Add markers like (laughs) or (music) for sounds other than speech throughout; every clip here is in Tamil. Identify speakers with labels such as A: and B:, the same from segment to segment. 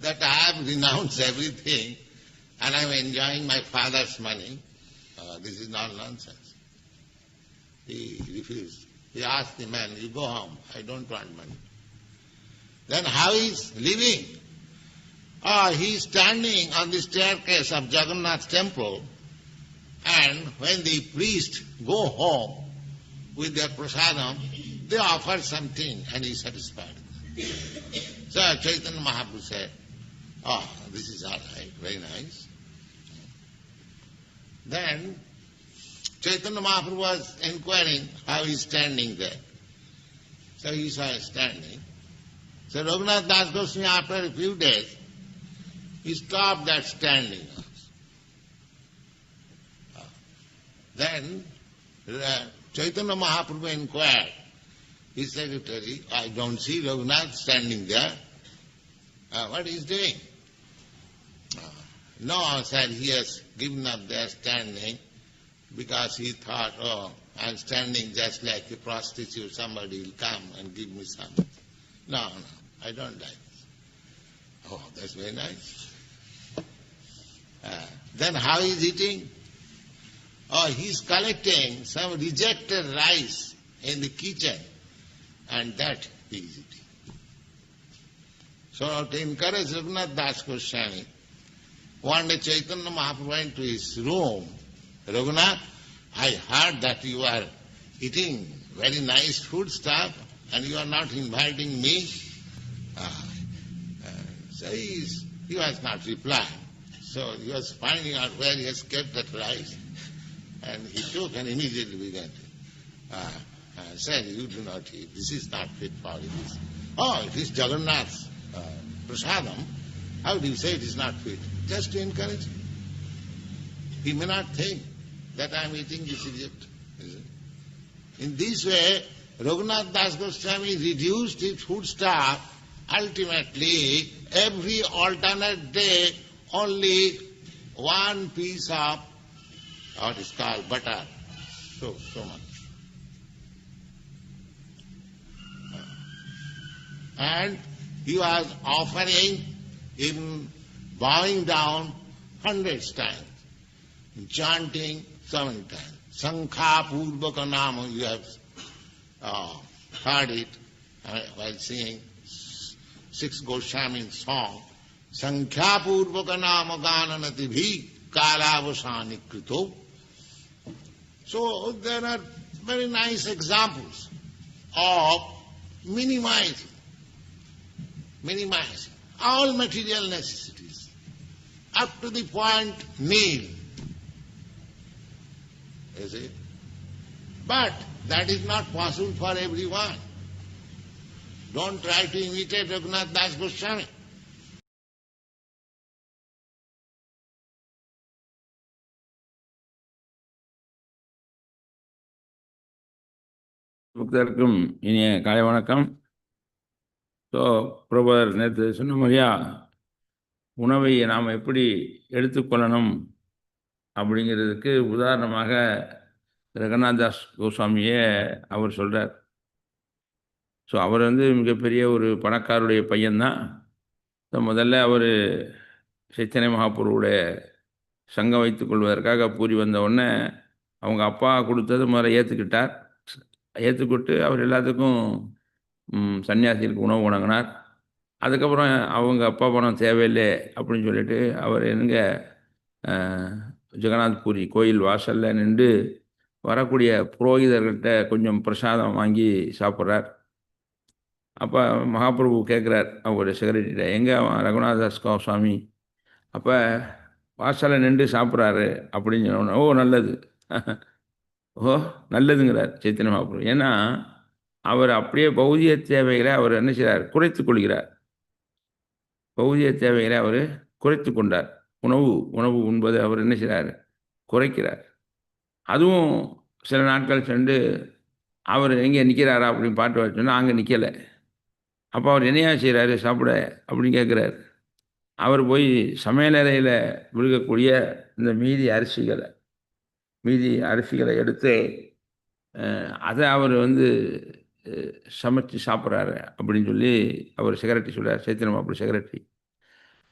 A: that I have renounced everything and I am enjoying my father's money. Uh, this is not nonsense. He refused. He asked the man, you go home, I don't want money. Then how is living? Ah, he is standing on the staircase of Jagannath temple and when the priest go home with their prasadam, they offer something and he is satisfied. So Chaitanya Mahaprabhu said, oh, this is all right, very nice. Then Chaitanya Mahaprabhu was inquiring how he is standing there. So he saw standing. So Raghunath Das Goswami after a few days, he stopped that standing. Then uh, Chaitanya Mahaprabhu inquired, his secretary, I don't see Raghunath standing there. Uh, what is doing? No, said he has given up their standing because he thought, oh, I'm standing just like a prostitute, somebody will come and give me something. No, no, I don't like. Oh, that's very nice. Uh, then how is eating? Oh, he's collecting some rejected rice in the kitchen and that he is eating. So to encourage Raghunath Das Goswami, one day Chaitanya Mahaprabhu went to his room. Raghunath, I heard that you are eating very nice food stuff and you are not inviting me. Uh, uh, so he, he was not replying. So he was finding out where he has kept that rice. And he took and immediately began to uh, uh, say, you do not eat. This is not fit for you. Oh, it is Jagannath's uh, prasadam. How do you say it is not fit? Just to encourage him. He may not think that I am eating this idiot. In this way, Raghunath Das Goswami reduced his food stuff. Ultimately, every alternate day, only one piece of what is called butter. So, so much. And he was offering, even bowing down hundreds times, chanting many times. Sankha Purvaka Nama, you have uh, heard it uh, while singing six Goswami song. Sankhya Purvaka Nama Gananati Bhi Kalavasani Krito. So there are very nice examples of minimizing, minimizing all material necessities up to the point need. Is it? But that is not possible for everyone. Don't try to imitate Raghunath Das Goswami.
B: பக்தருக்கும் இனிய காலை வணக்கம் ஸோ பிரபர் நேற்று சொன்ன மாதிரியா உணவை நாம் எப்படி எடுத்துக்கொள்ளணும் அப்படிங்கிறதுக்கு உதாரணமாக ரங்கநாதாஸ் கோஸ்வாமியே அவர் சொல்கிறார் ஸோ அவர் வந்து மிகப்பெரிய ஒரு பணக்காருடைய பையன்தான். ஸோ முதல்ல அவர் சைத்தன்ய மகாபுருவுடைய சங்கம் வைத்துக் கொள்வதற்காக பூரி வந்த உடனே அவங்க அப்பா கொடுத்தது முதல்ல ஏற்றுக்கிட்டார் ஏற்றுக்கிட்டு அவர் எல்லாத்துக்கும் சன்னியாசிகளுக்கு உணவு வணங்கினார். அதுக்கப்புறம் அவங்க அப்பா பணம் தேவையில்லை அப்படின்னு சொல்லிட்டு அவர் எங்க ஜெகநாத் பூரி கோயில் வாசலில் நின்று வரக்கூடிய புரோகிதர்கள்ட்ட கொஞ்சம் பிரசாதம் வாங்கி சாப்பிட்றார். அப்போ மகாபிரபு கேட்குறார் அவருடைய செக்ரட்டரிட்ட எங்கே ரகுநாதாஸ் சுவாமி? அப்போ வாசலில் நின்று சாப்பிட்றாரு அப்படின்னு சொன்ன ஓ நல்லது. (laughs) ஓ நல்லதுங்கிறார் சைத்தன்ய மகாபிரபு. ஏன்னா அவர் அப்படியே பௌதிய தேவைகளை அவர் என்ன செய்கிறார் குறைத்து கொள்கிறார். பகுதிய தேவைகளை அவர் குறைத்து கொண்டார். உணவு உணவு உண்பதை அவர் என்ன செய்கிறார் குறைக்கிறார். அதுவும் சில நாட்கள் சென்று அவர் எங்கே நிற்கிறாரா அப்படின்னு பாட்டு வச்சோன்னா சொன்னால் அங்கே நிற்கலை. அப்போ அவர் என்னையா செய்கிறாரு சாப்பிட அப்படின்னு கேட்குறாரு. அவர் போய் சமையலறையில் விழுகக்கூடிய இந்த மீதி அரிசிகளை மீதி அரிசிகளை எடுத்து அதை அவர் வந்து சமைச்சு சாப்பிட்றாரு அப்படின்னு சொல்லி அவர் செக்ரட்டரி சொல்கிறார் சைத்தன்யம் அப்படி செக்ரட்டரி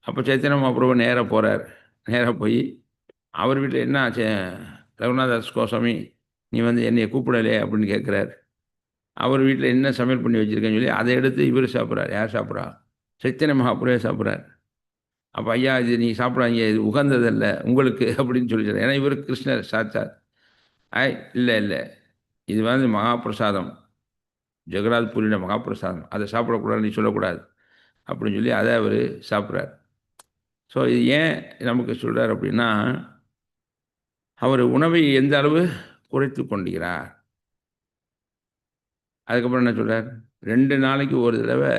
B: அப்போ சைத்தன்ய மகாபிரபு நேராக போகிறார் நேராக போய் அவர் வீட்டில் என்ன ஆச்சு? ரகுநாதாஸ் கோசாமி நீ வந்து என்னையை கூப்பிடலையே அப்படின்னு கேட்குறாரு அவர் வீட்டில் என்ன சமையல் பண்ணி வச்சுருக்கேன்னு சொல்லி அதை எடுத்து இவர் சாப்பிட்றாரு. யார் சாப்பிட்றா? சைத்தன்ய மகாபுரே சாப்பிட்றாரு. அப்போ ஐயா இது நீ சாப்பிடாங்க இது உகந்ததல்ல உங்களுக்கு அப்படின்னு சொல்லி சொல்றாரு. ஏன்னா இவர் கிருஷ்ணர் சாச்சார் ஐ இல்லை இல்லை. இது வந்து மகாபிரசாதம். ஜெகநாத் பூரின மகாபிரசாதம். அதை சாப்பிடக்கூடாதுன்னு நீ சொல்லக்கூடாது. அப்படின்னு சொல்லி அதை அவர் சாப்பிட்றாரு. ஸோ இது ஏன் நமக்கு சொல்கிறார் அப்படின்னா அவர் உணவை எந்த அளவு குறைத்து கொண்டிருக்கிறார் அதுக்கப்புறம் என்ன சொல்கிறார் ரெண்டு நாளைக்கு ஒரு தடவை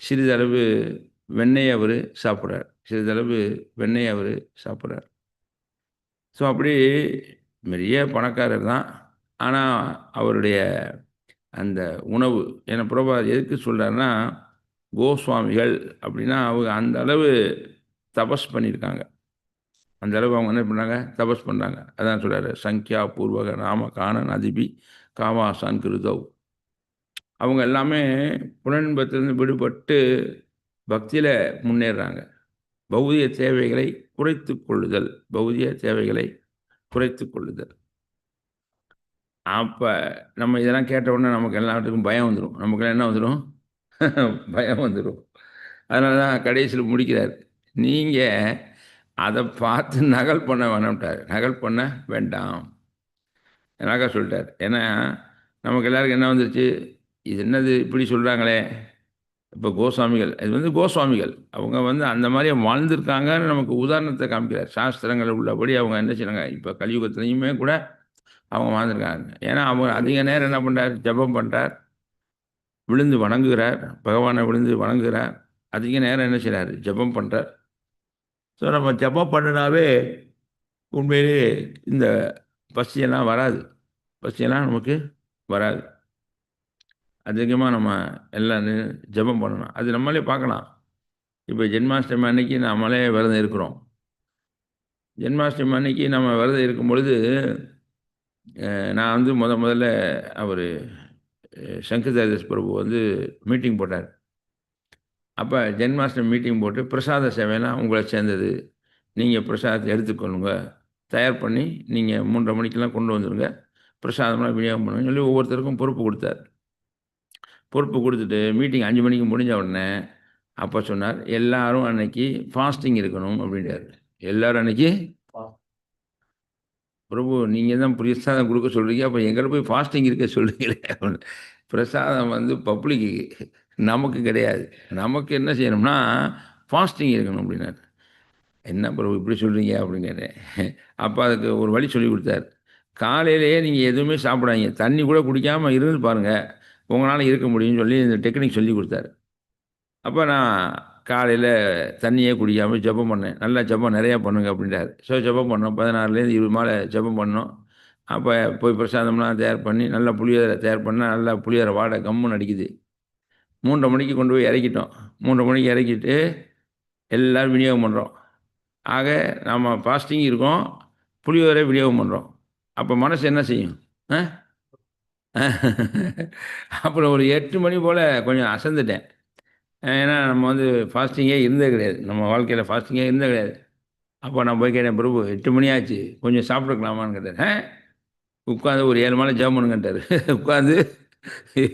B: சிறிதளவு வெண்ணெய் அவர் சாப்பிட்றார். சிறிதளவு வெண்ணெய் அவர் சாப்பிட்றார். ஸோ அப்படி பெரிய பணக்காரர் தான் ஆனால் அவருடைய அந்த உணவு. என்ன பிரபா எதுக்கு சொல்கிறாருன்னா கோஸ்வாமிகள் அப்படின்னா அவங்க அந்த அளவு தபஸ் பண்ணியிருக்காங்க. அந்த அளவு அவங்க என்ன பண்ணாங்க? தபஸ் பண்ணுறாங்க அதான் சொல்கிறாரு சங்கியா பூர்வக நாம காணன் அதிபி காமாசான் கிருதவ். அவங்க எல்லாமே புலன்பத்திலிருந்து விடுபட்டு பக்தியில் முன்னேறுறாங்க பௌதிய தேவைகளை குறைத்து கொள்ளுதல். பௌதிய தேவைகளை குறைத்து கொள்ளுதல். அப்போ நம்ம இதெல்லாம் கேட்ட உடனே நமக்கு எல்லாத்துக்கும் பயம் வந்துடும் நமக்குலாம் என்ன வந்துடும் (laughs) பயம் வந்துடும் அதனால தான் கடைசியில் முடிக்கிறார். நீங்கள் அதை பார்த்து நகல் பண்ண வேணாம்ட்டார். நகல் பண்ண வேண்டாம். எனக்கா சொல்லிட்டார். ஏன்னா நமக்கு எல்லாருக்கும் என்ன வந்துருச்சு? இது என்னது? இப்படி சொல்கிறாங்களே இப்போ கோஸ்வாமிகள். இது வந்து கோஸ்வாமிகள். அவங்க வந்து அந்த மாதிரி வாழ்ந்திருக்காங்கன்னு நமக்கு உதாரணத்தை காமிக்கிறார். சாஸ்திரங்கள் உள்ளபடி அவங்க என்ன செய்யறாங்க இப்போ கலியுகத்துலேயுமே கூட அவங்க வாழ்ந்துருக்காங்க. ஏன்னா அவங்க அதிக நேரம் என்ன பண்ணுறார் ஜெபம் பண்ணுறார் விழுந்து வணங்குகிறார். பகவானை விழுந்து வணங்குகிறார். அதிக நேரம் என்ன செய்கிறார் ஜெபம் பண்ணுறார் ஸோ நம்ம ஜெபம் பண்ணினாவே உண்மையிலே இந்த பசியெல்லாம் வராது. பசியெல்லாம் நமக்கு வராது. அதிகமாக நம்ம எல்லாம் ஜபம் ஜெபம் பண்ணணும். அது நம்மளே பார்க்கலாம். இப்போ ஜென்மாஷ்டமி அன்னைக்கு நம்மளே விரதம் இருக்கிறோம். ஜென்மாஷ்டமி அன்னைக்கு நம்ம விரதம் இருக்கும் பொழுது நான் வந்து முத முதல்ல அவர் சங்கர்தாஸ் பிரபு வந்து மீட்டிங் போட்டார். அப்போ ஜென்மாஷ்டமி மீட்டிங் போட்டு பிரசாத சேவையெல்லாம் உங்களை சேர்ந்தது. நீங்கள் பிரசாதத்தை எடுத்துக்கொள்ளுங்க. தயார் பண்ணி நீங்கள் மூன்றரை மணிக்கெல்லாம் கொண்டு வந்துடுங்க பிரசாதம்லாம் விநியோகம் பண்ணுங்க சொல்லி ஒவ்வொருத்தருக்கும் பொறுப்பு கொடுத்தார். பொறுப்பு கொடுத்துட்டு மீட்டிங் அஞ்சு மணிக்கு முடிஞ்ச உடனே அப்போ சொன்னார் எல்லாரும் அன்னைக்கு ஃபாஸ்டிங் இருக்கணும் அப்படின்றார். எல்லோரும் அன்னைக்கு பிரபு நீங்கள் தான் பிரசாதம் கொடுக்க சொல்கிறீங்க அப்போ எங்களை போய் ஃபாஸ்டிங் இருக்க சொல்கிறீங்களே பிரசாதம் வந்து பப்ளிக்கு நமக்கு கிடையாது. நமக்கு என்ன செய்யணும்னா ஃபாஸ்டிங் இருக்கணும் அப்படின்னாரு. என்ன பிரபு இப்படி சொல்கிறீங்க அப்படின்னு கேட்டேன். அப்போ அதுக்கு ஒரு வழி சொல்லி கொடுத்தாரு. காலையிலேயே நீங்கள் எதுவுமே சாப்பிடாதீங்க. தண்ணி கூட குடிக்காமல் இருந்து பாருங்கள் உங்களால் இருக்க முடியும்னு சொல்லி இந்த டெக்னிக் சொல்லி கொடுத்தாரு. அப்போ நான் காலையில் தண்ணியே குடிக்காமல் ஜெபம் பண்ணேன். நல்லா ஜெபம் நிறையா பண்ணுங்க அப்படின்றாரு. ஸோ ஜெபம் பண்ணோம். பதினாறுலேருந்து இருபது மாலை ஜெபம் பண்ணோம். அப்போ போய் பிரசாதம்லாம் தயார் பண்ணி நல்லா புளியோதரை தயார் பண்ணால் நல்லா புளியோரை வாடை கம்முன்னு அடிக்குது. மூன்றரை மணிக்கு கொண்டு போய் இறக்கிட்டோம். மூன்றரை மணிக்கு இறக்கிட்டு எல்லோரும் விநியோகம் பண்ணுறோம் ஆக நம்ம ஃபாஸ்டிங் இருக்கோம். புளியோரை விநியோகம் பண்ணுறோம் அப்போ மனசு என்ன செய்யும்? ஆ? அப்புறம் ஒரு எட்டு மணி போல் கொஞ்சம் அசந்துட்டேன். ஏன்னா நம்ம வந்து ஃபாஸ்டிங்கே இருந்தே கிடையாது. நம்ம வாழ்க்கையில் ஃபாஸ்டிங்கே இருந்தே கிடையாது. அப்போ நான் போய் கேட்டேன் பிரபு எட்டு மணி ஆச்சு. கொஞ்சம் சாப்பிட்டுக்கலாமான்னு கேட்டேன் உட்காந்து ஒரு ஏழு மாலை ஜெபம் பண்ணுங்கன்ட்டார். (laughs) உட்காந்து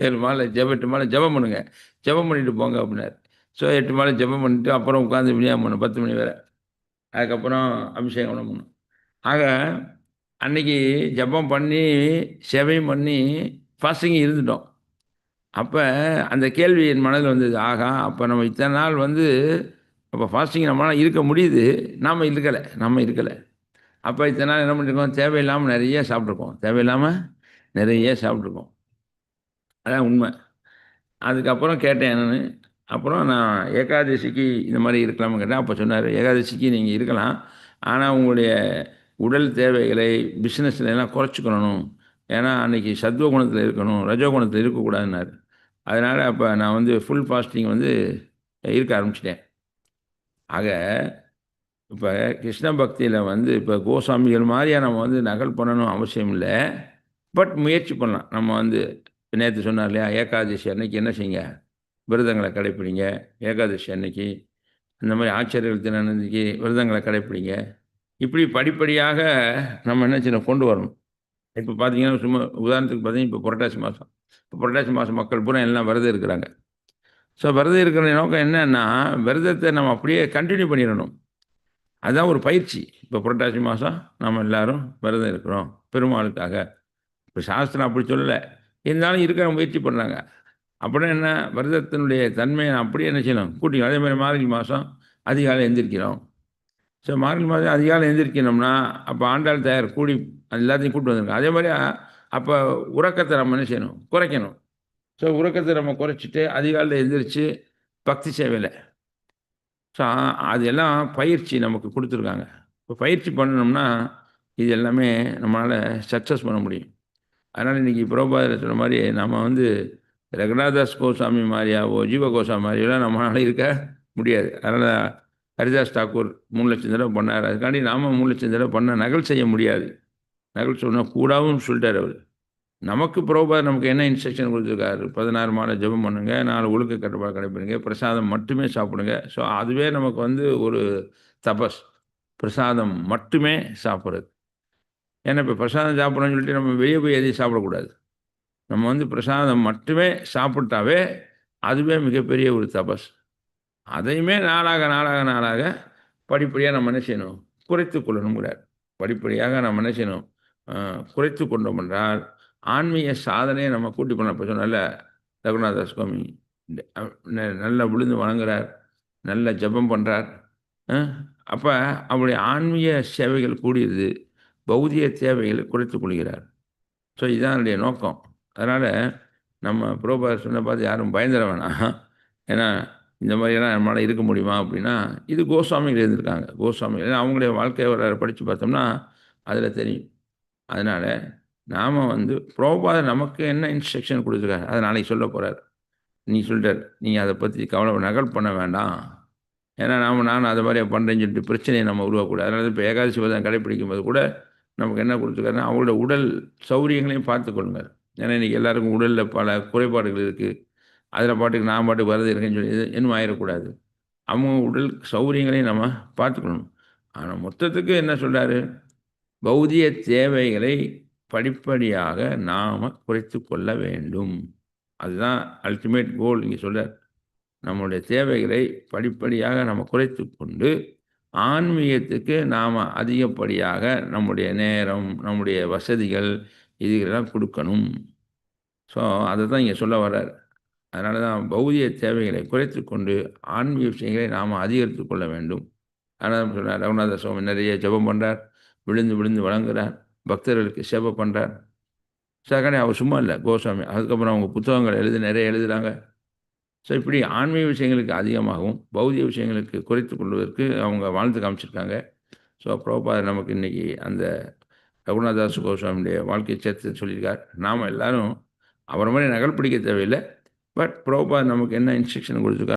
B: ஏழு மாலை ஜெபம் எட்டு மாலை ஜெபம் பண்ணுங்க. ஜெபம் பண்ணிட்டு போங்க அப்படின்னாரு. ஸோ எட்டு மாலை ஜெபம் பண்ணிட்டு அப்புறம் உட்காந்து விநியோகம் பண்ணணும் பத்து மணி வரை. அதுக்கப்புறம் அபிஷேகம் பண்ணணும் ஆக அன்னைக்கு ஜெபம் பண்ணி சேவையும் பண்ணி ஃபாஸ்டிங் இருந்துட்டோம். அப்போ அந்த கேள்வி என் மனதில் வந்தது ஆகா அப்போ நம்ம இத்தனை நாள் வந்து அப்போ ஃபாஸ்டிங் நம்மளால் இருக்க முடியுது. நாம் இருக்கலை நம்ம இருக்கலை. அப்போ இத்தனை நாள் என்ன பண்ணிருக்கோம்? தேவையில்லாமல் நிறைய சாப்பிட்ருக்கோம் தேவையில்லாமல் நிறைய சாப்பிட்ருக்கோம் அதான் உண்மை. அதுக்கப்புறம் கேட்டேன் என்னென்னு. அப்புறம் நான் ஏகாதசிக்கு இந்த மாதிரி இருக்கலாம்னு கேட்டேன். அப்போ சொன்னார் ஏகாதசிக்கு நீங்கள் இருக்கலாம். ஆனால் உங்களுடைய உடல் தேவைகளை பிஸ்னஸ்ல எல்லாம் குறைச்சிக்கணும். ஏன்னா அன்னைக்கு சத்துவ குணத்தில் இருக்கணும் ரஜோ குணத்தில் இருக்கக்கூடாதுன்னாரு. அதனால் அப்போ நான் வந்து ஃபுல் ஃபாஸ்டிங் வந்து இருக்க ஆரம்பிச்சிட்டேன். ஆக இப்போ கிருஷ்ண பக்தியில் வந்து இப்போ கோசாமிகள் மாதிரியா நம்ம வந்து நகல் பண்ணணும் அவசியம் இல்லை. பட் முயற்சி பண்ணலாம். நம்ம வந்து நேற்று சொன்னார் இல்லையா ஏகாதசி அன்னைக்கு என்ன செய்யுங்க? விரதங்களை கடைப்பிடிங்க. ஏகாதசி அன்னைக்கு அந்த மாதிரி ஆச்சரியர்கள் தினக்கு விரதங்களை கடைப்பிடிங்க. இப்படி படிப்படியாக நம்ம என்ன செய்யணும் கொண்டு வரணும். இப்போ பார்த்தீங்கன்னா சும்மா உதாரணத்துக்கு பார்த்தீங்கன்னா இப்போ புரட்டாசி மாதம் இப்போ புரட்டாசி மாதம் மக்கள் பூரா எல்லாம் விரதம் இருக்கிறாங்க. ஸோ விரதம் இருக்கிற நோக்கம் என்னன்னா விரதத்தை நம்ம அப்படியே கண்டினியூ பண்ணிடணும். அதுதான் ஒரு பயிற்சி. இப்போ புரட்டாசி மாதம் நம்ம எல்லாரும் விரதம் இருக்கிறோம் பெருமாளுக்காக. இப்போ சாஸ்திரம் அப்படி சொல்லலை. இருந்தாலும் இருக்கிற முயற்சி பண்ணுறாங்க அப்படின்னா என்ன? விரதத்தினுடைய தன்மையை அப்படியே என்ன செய்யணும்? கூட்டிக்கணும். அதே மாதிரி மார்கழி மாதம் அதிகாலை எந்திரிக்கிறோம் ஸோ மார்கழி மாதம் அதிகாலை எந்திரிக்கணும்னா அப்போ ஆண்டாள் தயார் கூடி எல்லாத்தையும் கூப்பிட்டு வந்திருக்கோம் அதே மாதிரி அப்போ உறக்கத்தை நம்ம என்ன செய்யணும்? குறைக்கணும். ஸோ உறக்கத்தை நம்ம குறைச்சிட்டு அதிகாலையில் எந்திரிச்சு பக்தி சேவையில். ஸோ அதெல்லாம் பயிற்சி நமக்கு கொடுத்துருக்காங்க. இப்போ பயிற்சி பண்ணணும்னா இது எல்லாமே நம்மளால் சக்ஸஸ் பண்ண முடியும். அதனால் இன்றைக்கி புரோபாதில் சொன்ன மாதிரி நம்ம வந்து ரகுநாதாஸ் கோசாமி மாதிரியாவோ ஜீவ கோசாமி மாதிரியெல்லாம் நம்மளால் இருக்க முடியாது. அதனால் ஹரிதாஸ் தாக்கூர் மூணு லட்சம் தடவை பண்ணார். அதுக்காண்டி நாம் மூணு லட்சம் தடவை பண்ண நகல் செய்ய முடியாது. நகல் சொன்னால் கூடாவும் சொல்லிட்டார் அவர். நமக்கு பிரபுபாத நமக்கு என்ன இன்ஸ்ட்ரக்ஷன் கொடுத்துருக்காரு? பதினாறு மாலை ஜெபம் பண்ணுங்க நாலு ஒழுக்க கட்டுப்பாடு கடைப்பிடுங்க பிரசாதம் மட்டுமே சாப்பிடுங்க. ஸோ அதுவே நமக்கு வந்து ஒரு தபஸ். பிரசாதம் மட்டுமே சாப்பிட்றது. ஏன்னா இப்போ பிரசாதம் சாப்பிட்றோன்னு சொல்லிட்டு நம்ம வெளியே போய் எதையும் சாப்பிடக்கூடாது. நம்ம வந்து பிரசாதம் மட்டுமே சாப்பிட்டாவே அதுவே மிகப்பெரிய ஒரு தபஸ். அதையுமே நாளாக நாளாக நாளாக படிப்படியாக நம்ம என்ன செய்யணும்? குறைத்து கொள்ளணுங்கிறார் படிப்படியாக நம்ம என்ன செய்யணும்? குறைத்து கொண்டோம் என்றால் ஆன்மீக சாதனையை நம்ம கூட்டி பண்ண இப்போ நல்ல ரகுநாத சுவாமி நல்லா விழுந்து வணங்குறார் நல்ல ஜபம் பண்ணுறார் அப்போ அவருடைய ஆன்மீக சேவைகள் கூடியது பௌதிக தேவைகளை குறைத்து கொள்கிறார். ஸோ இதுதான் என்னுடைய நோக்கம். அதனால் நம்ம புரோபா சொன்ன பார்த்து யாரும் பயந்துட வேணாம். ஏன்னா இந்த மாதிரியெல்லாம் நம்மளால் இருக்க முடியுமா அப்படின்னா இது கோஸ்வாமிகள் இருந்திருக்காங்க கோஸ்வாமிகள் ஏன்னா அவங்களுடைய வாழ்க்கை வரலாறு படித்து பார்த்தோம்னா அதில் தெரியும். அதனால் நாம் வந்து புரோபாத நமக்கு என்ன இன்ஸ்ட்ரக்ஷன் கொடுத்துருக்காரு? அதை நாளைக்கு சொல்ல போகிறார் நீ சொல்கிறார் நீங்கள் அதை பற்றி கவலை நகல் பண்ண வேண்டாம். ஏன்னா நாம் நான் அதை மாதிரி பண்ணுறேன்னு சொல்லிட்டு பிரச்சனையை நம்ம உருவாக்கக்கூடாது. அதனால் இப்போ ஏகாதசி விரதம் கடைப்பிடிக்கும் போது கூட நமக்கு என்ன கொடுத்துருக்காருன்னா அவங்களோட உடல் சௌரியங்களையும் பார்த்துக்கொள்ளுங்க ஏன்னா இன்றைக்கி எல்லாருக்கும் உடலில் பல குறைபாடுகள் இருக்குது அதில் பாட்டுக்கு நான் பாட்டுக்கு வரது இருக்கேன்னு சொல்லி இன்னும் ஆயிடக்கூடாது அவங்க உடல் சௌரியங்களையும் நம்ம பார்த்துக்கணும். ஆனால் மொத்தத்துக்கு என்ன சொல்கிறாரு பௌதிய தேவைகளை படிப்படியாக நாம் குறைத்து கொள்ள வேண்டும். அதுதான் அல்டிமேட் கோல் இங்கே சொல்கிறார் நம்மளுடைய தேவைகளை படிப்படியாக நம்ம குறைத்து கொண்டு ஆன்மீகத்துக்கு நாம் அதிகப்படியாக நம்முடைய நேரம் நம்முடைய வசதிகள் இதுகளெல்லாம் கொடுக்கணும். ஸோ அதை தான் இங்கே சொல்ல வர்றார். அதனால தான் பௌதிய தேவைகளை குறைத்து கொண்டு ஆன்மீக விஷயங்களை நாம் அதிகரித்து கொள்ள வேண்டும். அதனால் சொன்னார் ரகுநாத சுவாமி நிறைய ஜபம் பண்ணுறார் விழுந்து விழுந்து வழங்குறார் பக்தர்களுக்கு சேவை பண்ணுறார் சகனே அவர் சும்மா இல்லை கோஸ்வாமி. அதுக்கப்புறம் அவங்க புத்தகங்கள் எழுதி நிறைய எழுதுகிறாங்க ஸோ இப்படி ஆன்மீக விஷயங்களுக்கு அதிகமாகவும் பௌதிக விஷயங்களுக்கு குறைத்து கொள்வதற்கு அவங்க வாழ்ந்து காமிச்சிருக்காங்க. ஸோ பிரபாத நமக்கு இன்றைக்கி அந்த ரகுநாதாஸ் கோஸ்வாமியுடைய வாழ்க்கை சேர்த்து சொல்லியிருக்கார். நாம் எல்லாரும் அவரை மாதிரி நகல் பிடிக்க தேவையில்லை. பட் பிரபாத் நமக்கு என்ன இன்ஸ்ட்ரக்ஷன் கொடுத்துருக்காரு?